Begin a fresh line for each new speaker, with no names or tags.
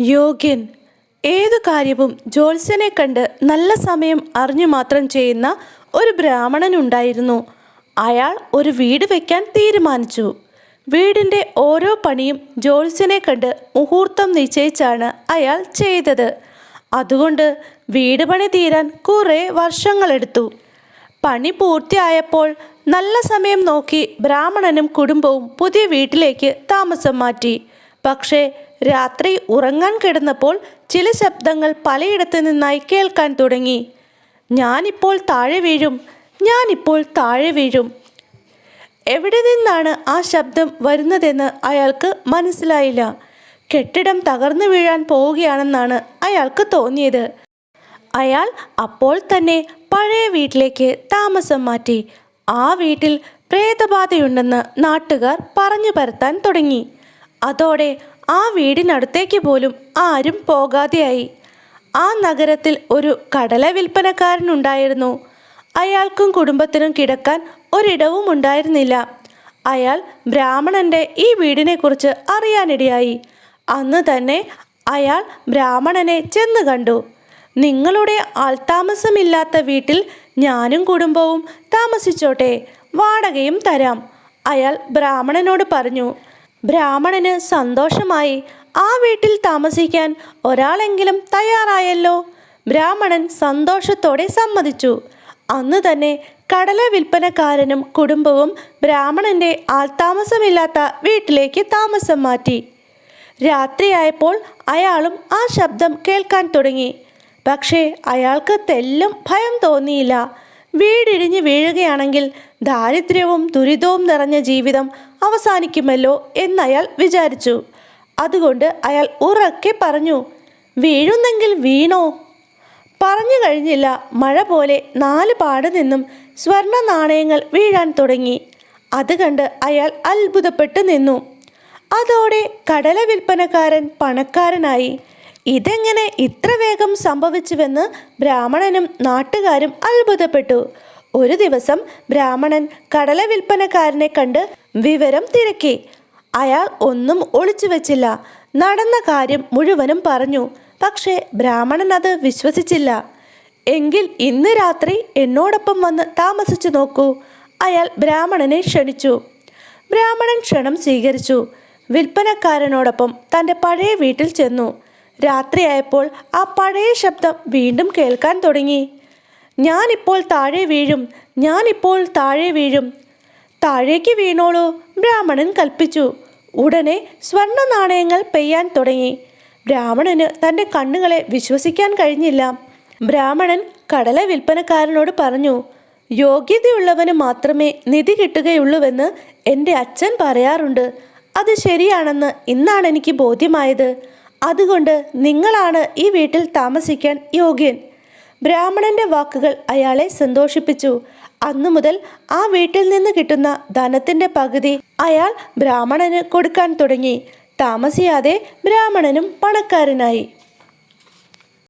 യോഗ്യൻ. ഏതു കാര്യവും ജ്യോത്സ്യനെ കണ്ട് നല്ല സമയം അറിഞ്ഞു മാത്രം ചെയ്യുന്ന ഒരു ബ്രാഹ്മണൻ ഉണ്ടായിരുന്നു അയാൾ ഒരു വീട് വയ്ക്കാൻ തീരുമാനിച്ചു. വീടിന്റെ ഓരോ പണിയും ജ്യോത്സ്യനെ കണ്ട് മുഹൂർത്തം നിശ്ചയിച്ചാണ് അയാൾ ചെയ്തത്. അതുകൊണ്ട് വീട് പണി തീരാൻ കുറേ വർഷങ്ങളെടുത്തു. പണി പൂർത്തിയായപ്പോൾ നല്ല സമയം നോക്കി ബ്രാഹ്മണനും കുടുംബവും പുതിയ വീട്ടിലേക്ക് താമസം മാറ്റി. പക്ഷേ രാത്രി ഉറങ്ങാൻ കിടന്നപ്പോൾ ചില ശബ്ദങ്ങൾ പലയിടത്തു നിന്നായി കേൾക്കാൻ തുടങ്ങി. ഞാനിപ്പോൾ താഴെ വീഴും ഞാനിപ്പോൾ താഴെ വീഴും. എവിടെ നിന്നാണ് ആ ശബ്ദം വരുന്നതെന്ന് അയാൾക്ക് മനസ്സിലായില്ല. കെട്ടിടം തകർന്നു വീഴാൻ പോവുകയാണെന്നാണ് അയാൾക്ക് തോന്നിയത്. അയാൾ അപ്പോൾ തന്നെ പഴയ വീട്ടിലേക്ക് താമസം മാറ്റി. ആ വീട്ടിൽ പ്രേതബാധയുണ്ടെന്ന് നാട്ടുകാർ പറഞ്ഞു പരത്താൻ തുടങ്ങി. അതോടെ ആ വീടിനടുത്തേക്ക് പോലും ആരും പോകാതെയായി. ആ നഗരത്തിൽ ഒരു കടല വിൽപ്പനക്കാരനുണ്ടായിരുന്നു അയാൾക്കും കുടുംബത്തിനും കിടക്കാൻ ഒരിടവും ഉണ്ടായിരുന്നില്ല. അയാൾ ബ്രാഹ്മണന്റെ ഈ വീടിനെക്കുറിച്ച് അറിയാനിടയായി. അന്ന് തന്നെ അയാൾ ബ്രാഹ്മണനെ ചെന്ന് കണ്ടു. നിങ്ങളുടെ ആൾതാമസമില്ലാത്ത വീട്ടിൽ ഞാനും കുടുംബവും താമസിച്ചോട്ടെ വാടകയും തരാം. അയാൾ ബ്രാഹ്മണനോട് പറഞ്ഞു ബ്രാഹ്മണന് സന്തോഷമായി ആ വീട്ടിൽ താമസിക്കാൻ ഒരാളെങ്കിലും തയ്യാറായല്ലോ. ബ്രാഹ്മണൻ സന്തോഷത്തോടെ സമ്മതിച്ചു. അന്ന് തന്നെ കടല വിൽപ്പനക്കാരനും കുടുംബവും ബ്രാഹ്മണന്റെ ആൾത്താമസമില്ലാത്ത വീട്ടിലേക്ക് താമസം മാറ്റി. രാത്രിയായപ്പോൾ അയാളും ആ ശബ്ദം കേൾക്കാൻ തുടങ്ങി. പക്ഷേ അയാൾക്ക് തെല്ലും ഭയം തോന്നിയില്ല. വീടിടിഞ്ഞ് വീഴുകയാണെങ്കിൽ ദാരിദ്ര്യവും ദുരിതവും നിറഞ്ഞ ജീവിതം അവസാനിക്കുമല്ലോ എന്നയാൾ വിചാരിച്ചു. അതുകൊണ്ട് അയാൾ ഉറക്കെ പറഞ്ഞു വീഴുന്നെങ്കിൽ വീണോ? പറഞ്ഞു കഴിഞ്ഞില്ല. മഴ പോലെ നാല് പാട് നിന്നും സ്വർണ നാണയങ്ങൾ വീഴാൻ തുടങ്ങി. അത് കണ്ട് അയാൾ അത്ഭുതപ്പെട്ടു നിന്നു. അതോടെ കടല വിൽപ്പനക്കാരൻ പണക്കാരനായി. ഇതെങ്ങനെ ഇത്ര വേഗം സംഭവിച്ചുവെന്ന് ബ്രാഹ്മണനും നാട്ടുകാരും അത്ഭുതപ്പെട്ടു. ഒരു ദിവസം ബ്രാഹ്മണൻ കടല വിൽപ്പനക്കാരനെ കണ്ട് വിവരം തിരക്കി. അയാൾ ഒന്നും ഒളിച്ചു വെച്ചില്ല. നടന്ന കാര്യം മുഴുവനും പറഞ്ഞു. പക്ഷേ ബ്രാഹ്മണൻ അത് വിശ്വസിച്ചില്ല. എങ്കിൽ ഇന്ന് രാത്രി എന്നോടൊപ്പം വന്ന് താമസിച്ചു നോക്കൂ. അയാൾ ബ്രാഹ്മണനെ ക്ഷണിച്ചു. ബ്രാഹ്മണൻ ക്ഷണം സ്വീകരിച്ചു. വിൽപ്പനക്കാരനോടൊപ്പം തന്റെ പഴയ വീട്ടിൽ ചെന്നു. രാത്രിയായപ്പോൾ ആ പഴയ ശബ്ദം വീണ്ടും കേൾക്കാൻ തുടങ്ങി. ഞാനിപ്പോൾ താഴെ വീഴും ഞാനിപ്പോൾ താഴെ വീഴും. താഴേക്ക് വീണോളൂ ബ്രാഹ്മണൻ കൽപ്പിച്ചു. ഉടനെ സ്വർണ നാണയങ്ങൾ പെയ്യാൻ തുടങ്ങി. ബ്രാഹ്മണന് തന്റെ കണ്ണുകളെ വിശ്വസിക്കാൻ കഴിഞ്ഞില്ല. ബ്രാഹ്മണൻ കടല വിൽപ്പനക്കാരനോട് പറഞ്ഞു യോഗ്യതയുള്ളവന് മാത്രമേ നിധി കിട്ടുകയുള്ളൂവെന്ന് എന്റെ അച്ഛൻ പറയാറുണ്ട്. അത് ശരിയാണെന്ന് ഇന്നാണ് എനിക്ക് ബോധ്യമായത്. അതുകൊണ്ട് നിങ്ങളാണ് ഈ വീട്ടിൽ താമസിക്കാൻ യോഗ്യൻ. ബ്രാഹ്മണന്റെ വാക്കുകൾ അയാളെ സന്തോഷിപ്പിച്ചു. അന്നു മുതൽ ആ വീട്ടിൽ നിന്ന് കിട്ടുന്ന ധനത്തിന്റെ പകുതി അയാൾ ബ്രാഹ്മണന് കൊടുക്കാൻ തുടങ്ങി. താമസിയാതെ ബ്രാഹ്മണനും പണക്കാരനായി.